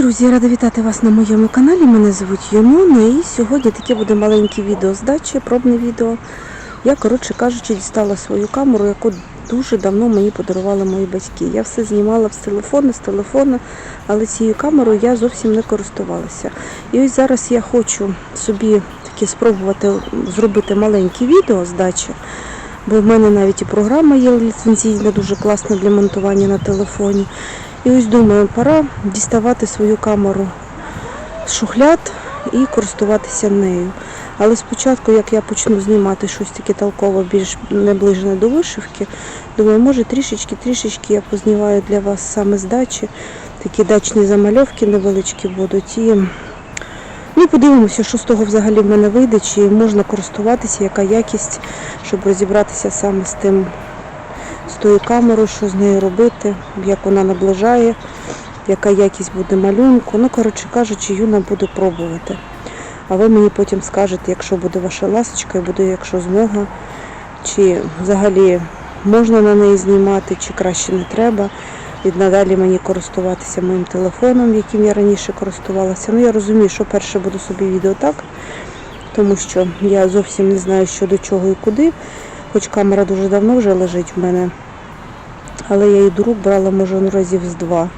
Друзі, рада вітати вас на моєму каналі. Мене звуть Йомона і сьогодні таке буде маленьке відео з дачі, пробне відео. Я, коротше кажучи, дістала свою камеру, яку дуже давно мені подарували мої батьки. Я все знімала з телефону, з телефону, але цією камерою я зовсім не користувалася. І ось зараз я хочу собі таки спробувати зробити маленьке відео з дачі. Бо в мене навіть і програма є ліцензійна, дуже класна для монтування на телефоні. І ось думаю, пора діставати свою камеру з шухляд і користуватися нею. Але спочатку, як я почну знімати щось таке толково, більш наближене до вишивки, думаю, може трішечки-трішечки я познімаю для вас саме з дачі. Такі дачні замальовки невеличкі будуть. І ну, подивимося, що з того взагалі в мене вийде, чи можна користуватися, яка якість, щоб розібратися саме з тим з тою камерою, що з нею робити, як вона наближає, яка якість буде малюнку. Ну, коротше кажучи, Юна буде пробувати. А ви мені потім скажете, якщо буде ваша ласочка, і буде, якщо змога, чи взагалі можна на неї знімати, чи краще не треба. І надалі мені користуватися моїм телефоном, яким я раніше користувалася. Ну, я розумію, що перше буду собі відео так, тому що я зовсім не знаю, що до чого і куди. Хоч камера дуже давно вже лежить в мене, але я її до рук брала, може, ну, разів з два.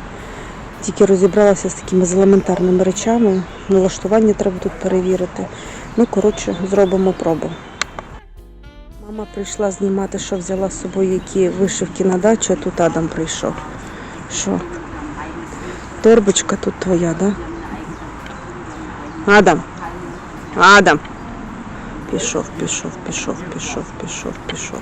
Тільки розібралася з такими з елементарними речами. Налаштування треба тут перевірити. Ну, коротше, зробимо пробу. Мама прийшла знімати, що взяла з собою які вишивки на дачу, а тут Адам прийшов. Що? Торбочка тут твоя, да? Адам. Адам. Пішов, пішов, пішов, пішов, пішов, пішов.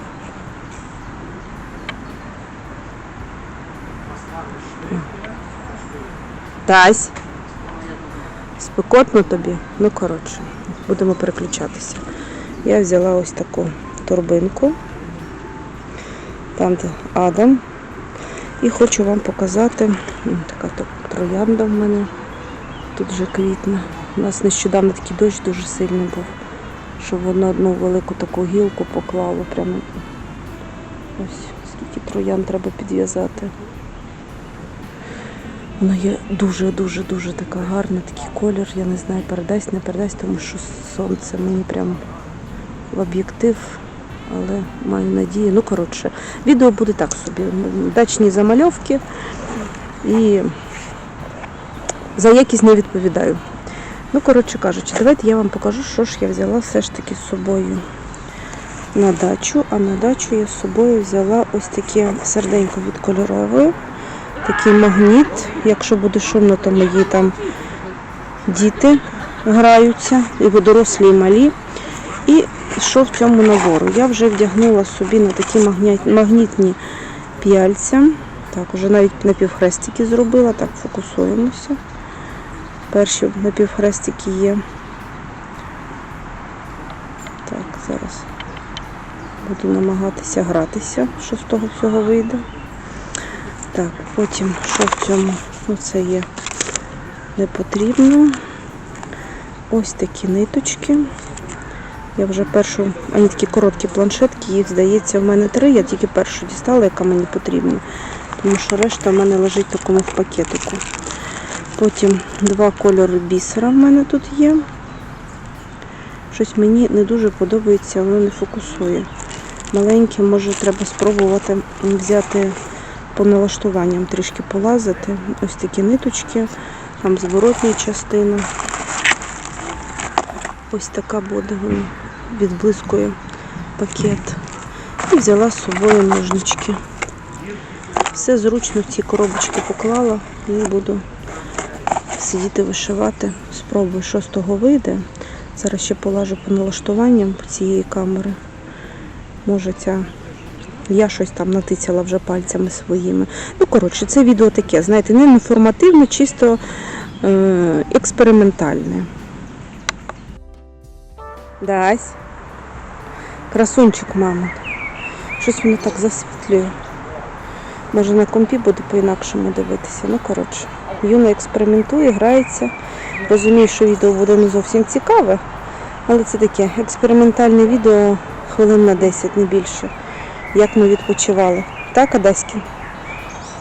Тась. Спекотно тобі? Ну, коротше, будемо переключатися. Я взяла ось таку торбинку. Там Адам. І хочу вам показати. Така троянда в мене. Тут вже квітне. У нас нещодавно такий дощ дуже сильний був щоб воно одну велику таку гілку поклало прямо. Ось скільки троян треба підв'язати. Вона є дуже-дуже-дуже така гарна, такий колір. Я не знаю, передасть, не передасть, тому що сонце мені прям в об'єктив, але маю надію. Ну, коротше, відео буде так собі. Дачні замальовки і за якість не відповідаю. Ну, коротше кажучи, давайте я вам покажу, що ж я взяла все ж таки з собою на дачу. А на дачу я з собою взяла ось таке серденько від кольорової, такий магніт. Якщо буде шумно, то мої там діти граються, і дорослі, і малі. І що в цьому набору? Я вже вдягнула собі на такі магнітні п'яльця. Так, вже навіть напівхрестики зробила, так, фокусуємося. Перші напівхрестики є. Так, зараз буду намагатися гратися, що з того всього вийде. Так, потім, що в цьому? Ну, це є не потрібно. Ось такі ниточки. Я вже першу, вони такі короткі планшетки, їх здається, в мене три. Я тільки першу дістала, яка мені потрібна. Тому що решта в мене лежить в такому в пакетику. Потім два кольори бісера в мене тут є. Щось мені не дуже подобається, воно не фокусує. Маленьке, може, треба спробувати взяти по налаштуванням, трішки полазити. Ось такі ниточки, там зворотня частина. Ось така буде відблискує пакет. І взяла з собою ножнички. Все зручно в ці коробочки поклала і буду сидіти вишивати. Спробую, що з того вийде. Зараз ще полажу по налаштуванням цієї камери. Може ця. Я щось там натицяла вже пальцями своїми. Ну, коротше, це відео таке, знаєте, не інформативне, чисто е- експериментальне. Дась. Красунчик, мама. Щось воно так засвітлює. Може на компі буде по-інакшому дивитися. Ну, коротше. Юна експериментує, грається. Розумію, що відео буде не зовсім цікаве, але це таке експериментальне відео хвилин на 10, не більше. Як ми відпочивали. Так, Адаськін?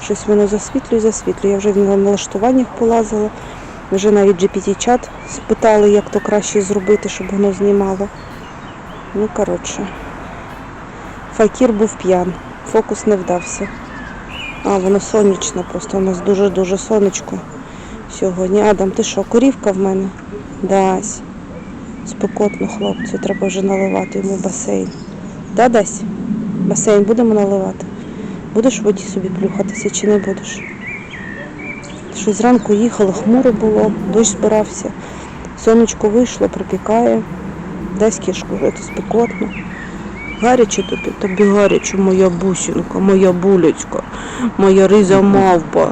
щось воно засвітлює, засвітлює. Я вже в налаштуваннях полазила. Вже навіть GPT-чат спитали, як то краще зробити, щоб воно знімало. Ну, коротше. Факір був п'ян. Фокус не вдався. А, воно сонячне просто. У нас дуже-дуже сонечко сьогодні. Адам, ти що, корівка в мене? Дась. Спекотно, хлопці, треба вже наливати йому басейн. Да, Дась? Басейн будемо наливати? Будеш в воді собі плюхатися чи не будеш? Щось зранку їхало, хмуро було, дощ збирався. Сонечко вийшло, припікає. Десь кішку, це спекотно. Гаряче тобі, тобі гаряче, моя бусінка, моя булечка, моя риза мавпа.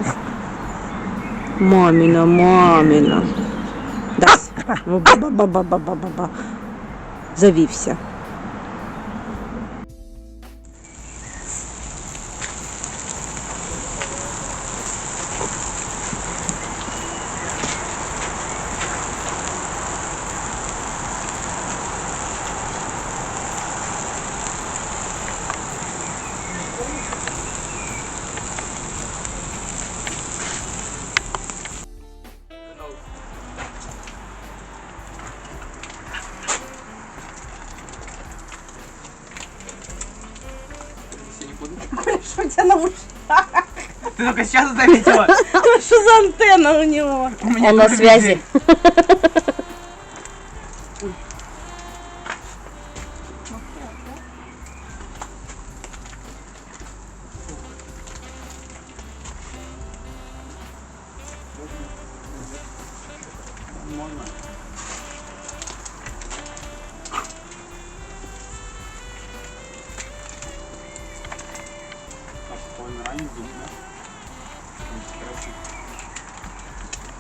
Маміна, маміна. Да. Завівся. Ты только сейчас заметила. Что за антенна у него? У меня Он на связи.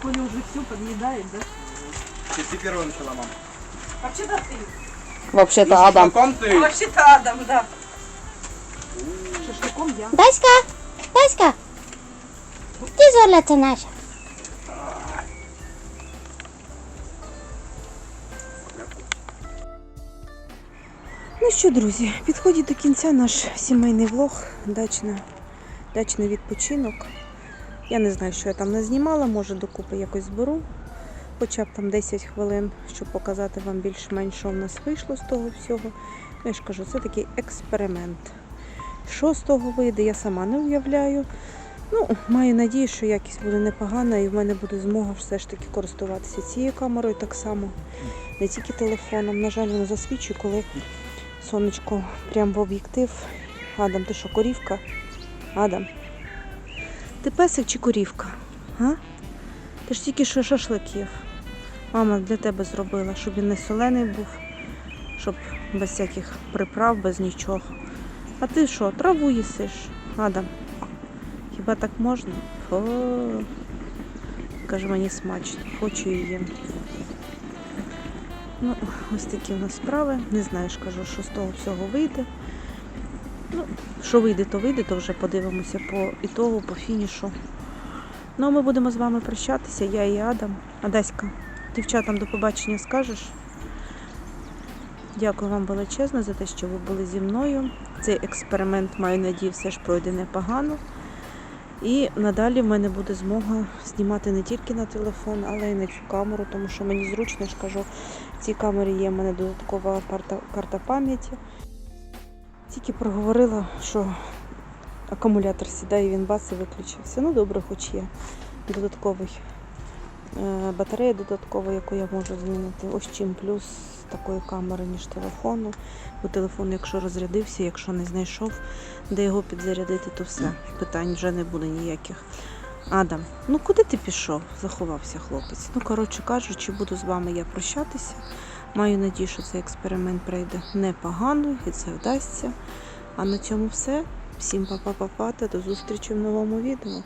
Коля уже все подъедает, да? Ты, ты первая начала, мам. Вообще-то ты. Вообще-то Ну, Адам. шашлыком ты. Вообще-то Адам, да. Шашлыком я. Таська, Таська, ти золото наша. Ну що, друзі, підходить до кінця наш сімейний влог, дачна, дачний відпочинок. Я не знаю, що я там не знімала, може докупи якось зберу. Хоча б там 10 хвилин, щоб показати вам більш-менш, що в нас вийшло з того всього. Я ж кажу, це такий експеримент. Що з того вийде, я сама не уявляю. Ну, маю надію, що якість буде непогана і в мене буде змога все ж таки користуватися цією камерою так само. Не тільки телефоном. На жаль, воно засвічує, коли сонечко прямо в об'єктив. Адам, ти що, корівка? Адам. Ти песик чи корівка? А? Ти ж тільки що шашлик їв. Мама для тебе зробила, щоб він не солений був, щоб без всяких приправ, без нічого. А ти що, траву їсиш, Адам? Хіба так можна? Фу. Каже, мені смачно, хочу їм. Ну, ось такі у нас справи. Не знаю, кажу, що з того всього вийде. Ну, що вийде, то вийде, то вже подивимося по ітогу, по фінішу. Ну, а ми будемо з вами прощатися, я і Адам. Адаська, дівчатам до побачення скажеш. Дякую вам величезно за те, що ви були зі мною. Цей експеримент, маю надію, все ж пройде непогано. І надалі в мене буде змога знімати не тільки на телефон, але й на цю камеру, тому що мені зручно, я ж кажу, в цій камері є в мене додаткова карта, пам'яті. Тільки проговорила, що акумулятор сідає, він бац і виключився. Ну добре, хоч є додатковий е, батарея додаткова, яку я можу змінити. Ось чим плюс такої камери, ніж телефону. Бо телефон, якщо розрядився, якщо не знайшов, де його підзарядити, то все. Питань вже не буде ніяких. Адам, ну куди ти пішов? Заховався хлопець. Ну, коротше кажучи, буду з вами я прощатися. Маю надію, що цей експеримент пройде непогано і це вдасться. А на цьому все. Всім па-па-па-па та до зустрічі в новому відео.